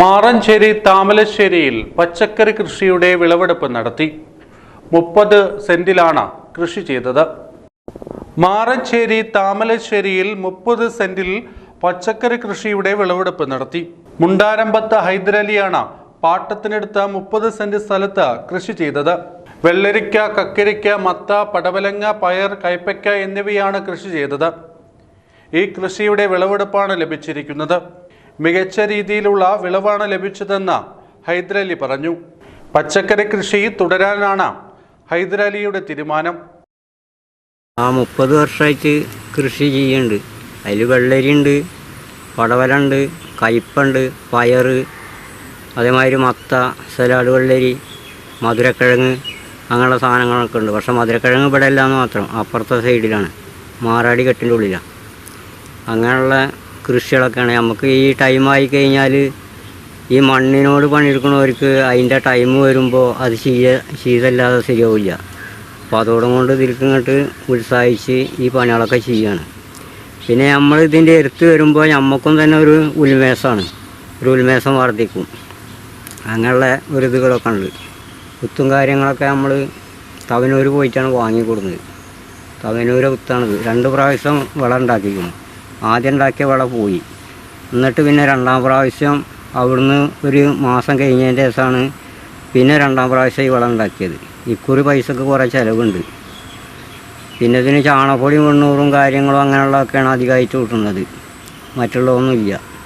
മാറഞ്ചേരി താമലശ്ശേരിയിൽ പച്ചക്കറി കൃഷിയുടെ വിളവെടുപ്പ് നടത്തി. മുപ്പത് സെന്റിലാണ് കൃഷി ചെയ്തത്. മാറഞ്ചേരി താമലശ്ശേരിയിൽ മുപ്പത് സെന്റിൽ പച്ചക്കറി കൃഷിയുടെ വിളവെടുപ്പ് നടത്തി. മുണ്ടാരമ്പത്ത് ഹൈദരലിയാണ് പാട്ടത്തിനെടുത്ത മുപ്പത് സെന്റ് സ്ഥലത്ത് കൃഷി ചെയ്തത്. വെള്ളരിക്ക കക്കരിക്ക മത്ത പടവലങ്ങ പയർ കൈപ്പയ്ക്ക എന്നിവയാണ് കൃഷി ചെയ്തത്. ഈ കൃഷിയുടെ വിളവെടുപ്പാണ് ലഭിച്ചിരിക്കുന്നത്. മികച്ച രീതിയിലുള്ള വിളവാണ് ലഭിച്ചതെന്ന് ഹൈദരലി പറഞ്ഞു. പച്ചക്കറി കൃഷി തുടരാനാണ് ഹൈദരലിയുടെ തീരുമാനം. ആ മുപ്പത് വർഷമായിട്ട് കൃഷി ചെയ്യുന്നുണ്ട്. അതിൽ വെള്ളരിയുണ്ട് പടവലുണ്ട് കയ്പുണ്ട് പയർ അതേമാതിരി മത്ത സലാഡ് വെള്ളരി മധുരക്കിഴങ്ങ് അങ്ങനെയുള്ള സാധനങ്ങളൊക്കെ ഉണ്ട്. പക്ഷേ മധുരക്കിഴങ്ങ് ഇവിടെ ഇല്ലാന്ന് മാത്രം അപ്പുറത്തെ സൈഡിലാണ് മാറാടി കെട്ടിന്റെ ഉള്ളിലാണ്. അങ്ങനെയുള്ള കൃഷികളൊക്കെയാണ്. നമുക്ക് ഈ ടൈമായി കഴിഞ്ഞാൽ ഈ മണ്ണിനോട് പണിയെടുക്കുന്നവർക്ക് അതിന്റെ ടൈം വരുമ്പോൾ അത് ശീല ശീതല്ലാതെ ശരിയാവില്ല. അപ്പോൾ അതോടും കൊണ്ട് ഇതിലേക്ക് ഉത്സാഹിച്ച് ഈ പണികളൊക്കെ ചെയ്യുകയാണ് പിന്നെ നമ്മൾ ഇതിന്റെ എടുത്ത് വരുമ്പോൾ നമുക്കും തന്നെ ഒരു ഉന്മേഷമാണ് ഒരു ഉന്മേഷം വർദ്ധിക്കും. അങ്ങനെയുള്ള ഒരു ഇതുകളൊക്കെ ഉണ്ട്. കുത്തും കാര്യങ്ങളൊക്കെ നമ്മൾ തവനൂർ പോയിട്ടാണ് വാങ്ങിക്കൊടുക്കുന്നത് തവനൂരെ കുത്താണത് രണ്ട് പ്രാവശ്യം വിള ഉണ്ടാക്കിക്കുന്നു. ആദ്യം ഉണ്ടാക്കിയ വിള പോയി. എന്നിട്ട് പിന്നെ രണ്ടാം പ്രാവശ്യം അവിടുന്ന് ഒരു മാസം കഴിഞ്ഞതിന്റെ ദിവസമാണ് പിന്നെ രണ്ടാം പ്രാവശ്യം ഈ വിള ഉണ്ടാക്കിയത്. ഇക്കുറി പൈസക്ക് കുറേ ചിലവുണ്ട്. പിന്നെ ഇതിന് ചാണകപ്പൊടി വെണ്ണൂറും കാര്യങ്ങളും അങ്ങനെയുള്ളതൊക്കെയാണ് അധികമായിട്ട് കിട്ടുന്നത്. മറ്റുള്ളതൊന്നുമില്ല.